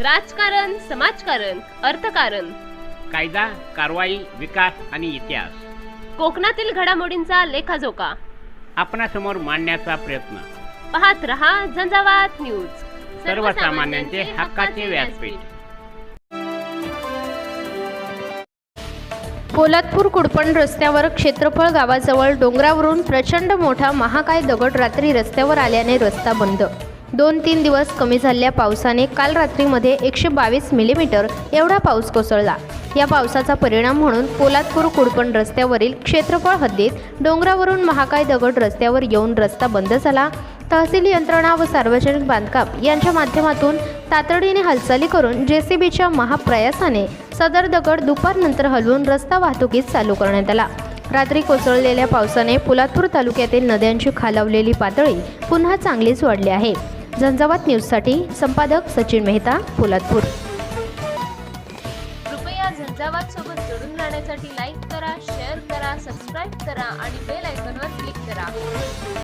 राजकारण समाजकारण अर्थकारण. कायदा कारवाई विकास आणि इतिहास. कोकणातील घडामोडींचा लेखाजोखा. आपणासमोर मांडण्याचा प्रयत्न. पाहत रहा झंझावात न्यूज. सर्वसामान्यांचे हक्काचे व्यासपीठ. पोलादपूर कुडपण रस्त्यावर क्षेत्रफळ गावाजवळ डोंगरावरून प्रचंड मोठा महाकाय दगड रात्री रस्त्यावर आल्याने रस्ता बंद. दोन तीन दिवस कमी झालेल्या पावसाने काल रात्रीमध्ये एकशे बावीस मिलीमीटर एवढा पाऊस कोसळला. या पावसाचा परिणाम म्हणून पोलादपूर कुडपण रस्त्यावरील क्षेत्रफळ हद्दीत डोंगरावरून महाकाय दगड रस्त्यावर येऊन रस्ता बंद झाला. तहसील यंत्रणा व सार्वजनिक बांधकाम यांच्या माध्यमातून तातडीने हालचाली करून जेसीबीच्या महाप्रयासाने सदर दगड दुपारनंतर हलवून रस्ता वाहतुकीस चालू करण्यात आला. रात्री कोसळलेल्या पावसाने पोलादपूर तालुक्यातील नद्यांची खालावलेली पातळी पुन्हा चांगलीच वाढली आहे. झंझावात न्यूजसाठी संपादक सचिन मेहता पोलादपूर. कृपया झंझावात सोबत जोडून राहण्यासाठी लाईक करा शेअर करा सबस्क्राईब करा आणि बेल ऐकून करा